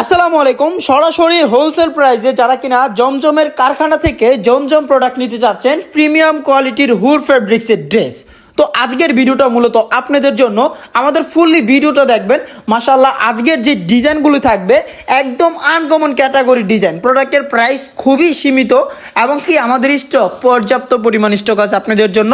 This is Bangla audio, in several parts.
আসসালামু আলাইকুম। সরাসরি হোলসেল প্রাইসে যারা কিনা জমজমের কারখানা থেকে জমজম প্রোডাক্ট নিতে যাচ্ছেন প্রিমিয়াম কোয়ালিটির হুড ফেব্রিক্সের ড্রেস তো আজকের ভিডিওটা মূলত আপনাদের জন্য। আমাদের ফুললি ভিডিওটা দেখবেন। মাসাল্লাহ আজকের যে ডিজাইনগুলো থাকবে, একদম আনকমন ক্যাটাগরি ডিজাইন। প্রোডাক্টের প্রাইস খুবই সীমিত এবং কি আমাদের স্টক পর্যাপ্ত পরিমাণ স্টক আছে আপনাদের জন্য।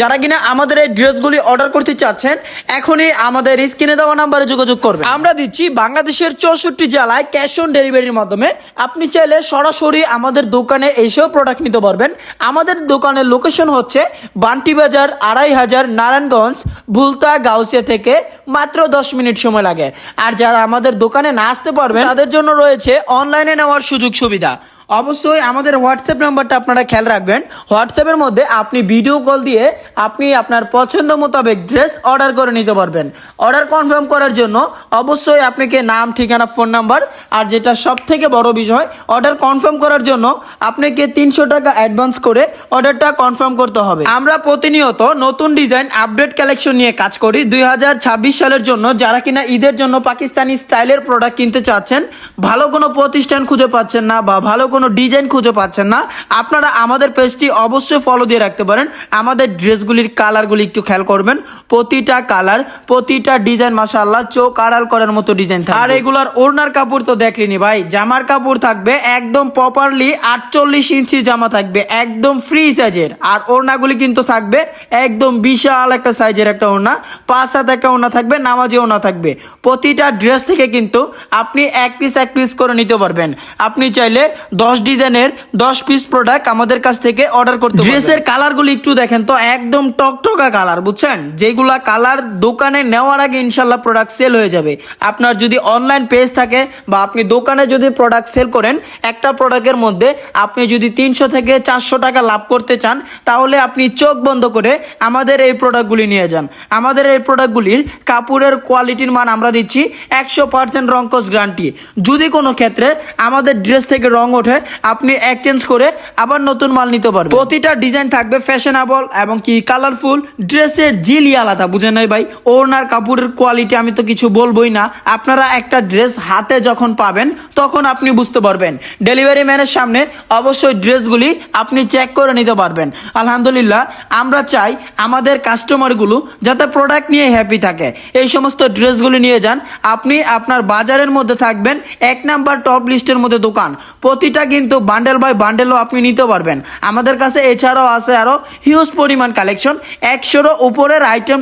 যারা কিনা আমাদের এই ড্রেসগুলি অর্ডার করতে চাচ্ছেন, এখনই আমাদের স্ক্রিনে দেওয়া নাম্বারে যোগাযোগ করবে আমরা দিচ্ছি বাংলাদেশের চৌষট্টি জেলায় ক্যাশ অন ডেলিভারির মাধ্যমে। আপনি চাইলে সরাসরি আমাদের দোকানে এসেও প্রোডাক্ট নিতে পারবেন। আমাদের দোকানের লোকেশন হচ্ছে বান্টি বাজার আড়াই হাজার নারায়ণগঞ্জ, ভুলতা, গাউসিয়া থেকে মাত্র দশ মিনিট সময় লাগে। আর যারা আমাদের দোকানে না আসতে পারবেন, তাদের জন্য রয়েছে অনলাইনে নেওয়ার সুযোগ সুবিধা। অবশ্যই আমাদের হোয়াটসঅ্যাপ নাম্বারটা আপনারা খেয়াল রাখবেন। হোয়াটসঅ্যাপের মধ্যে আপনি ভিডিও কল দিয়ে আপনি আপনার পছন্দ মোতাবেক ড্রেস অর্ডার করে নিতে পারবেন। অর্ডার কনফার্ম করার জন্য অবশ্যই আপনাকে নাম, ঠিকানা ফোন নাম্বার আর যেটা সব থেকে বড় বিষয় অর্ডার কনফার্ম করার জন্য আপনাকে তিনশো টাকা অ্যাডভান্স করে অর্ডারটা কনফার্ম করতে হবে। আমরা প্রতিনিয়ত নতুন ডিজাইন আপডেট কালেকশন নিয়ে কাজ করি। দুই হাজার ছাব্বিশ সালের জন্য যারা কিনা ঈদের জন্য পাকিস্তানি স্টাইলের প্রোডাক্ট কিনতে চাচ্ছেন, ভালো কোনো প্রতিষ্ঠান খুঁজে পাচ্ছেন না বা ভালো কোনো ডিজাইন খুঁজে পাচ্ছেন না, আপনারা আমাদের পেজটি অবশ্যই ফলো দিয়ে রাখতে পারেন। আমাদের ড্রেসগুলির কালারগুলি একটু খেয়াল করবেন। প্রতিটা কালার প্রতিটা ডিজাইন মাসাল্লাহ চোখ আড়াল করার মতো ডিজাইন থাকে আর এগুলার ওড়নার কাপড় তো দেখলিনি ভাই, জামার কাপড় থাকবে একদম প্রপারলি আটচল্লিশ ইঞ্চি জামা থাকবে, একদম ফ্রি সাইজের আর ওড়নাগুলি কিন্তু থাকবে একদম বিশাল একটা সাইজের একটা ওড়না, পাঁচ হাত একটা ওড়না থাকবে, নামাজি ওড়না থাকবে। প্রতিটা ড্রেস থেকে কিন্তু আপনি এক পিস এক পিস করে নিতে পারবেন। আপনি চাইলে দশ ডিজাইনের দশ পিস প্রোডাক্ট আমাদের কাছ থেকে অর্ডার করতে ড্রেসের কালারগুলি একটু দেখেন তো, একদম টকটকা কালার বুঝছেন? যেগুলা কালার দোকানে নেওয়ার আগে ইনশাল্লাহ প্রোডাক্ট সেল হয়ে যাবে। আপনার যদি অনলাইন পেজ থাকে বা আপনি দোকানে যদি প্রোডাক্ট সেল করেন, একটা প্রোডাক্টের মধ্যে আপনি যদি তিনশো থেকে চারশো টাকা লাভ করতে চান, তাহলে আপনি চোখ বন্ধ করে আমাদের এই প্রোডাক্টগুলি নিয়ে যান। আমাদের এই প্রোডাক্টগুলির কাপড়ের কোয়ালিটির মান আমরা দিচ্ছি একশো পার্সেন্ট রঙ্কস গ্যারান্টি যদি কোনো ক্ষেত্রে আমাদের ড্রেস থেকে রং ওঠে আপনি এক্সচেঞ্জ করে আবার নতুন মাল নিতে পারবেন। প্রতিটা ডিজাইন থাকবে ফ্যাশনেবল এবং কি কালারফুল ড্রেসের জিলি আলাদা বুঝে নাই ভাই? ওনার কাপড়ের কোয়ালিটি আমি তো কিছু বলবোই না। আপনারা একটা ড্রেস হাতে যখন পাবেন, তখন আপনি বুঝতে পারবেন। ডেলিভারি ম্যানের সামনে অবশ্যই ড্রেসগুলি আপনি চেক করে নিতে পারবেন। আলহামদুলিল্লাহ, আমরা চাই আমাদের কাস্টমারগুলো যাতে প্রোডাক্ট নিয়ে হ্যাপি থাকে। এই সমস্ত ড্রেসগুলি নিয়ে যান। আপনি আপনার বাজারের মধ্যে থাকবেন, এক নাম্বার টপ লিস্টের মধ্যে দোকান। প্রতিটা কিন্তু বান্ডেল বাই বান্ডেলও আপনি নিতে পারবেন। আমাদের কাছে এছাড়াও আছে আরও হিউজ পরিমাণ কালেকশন একশোরও উপরের আইটেম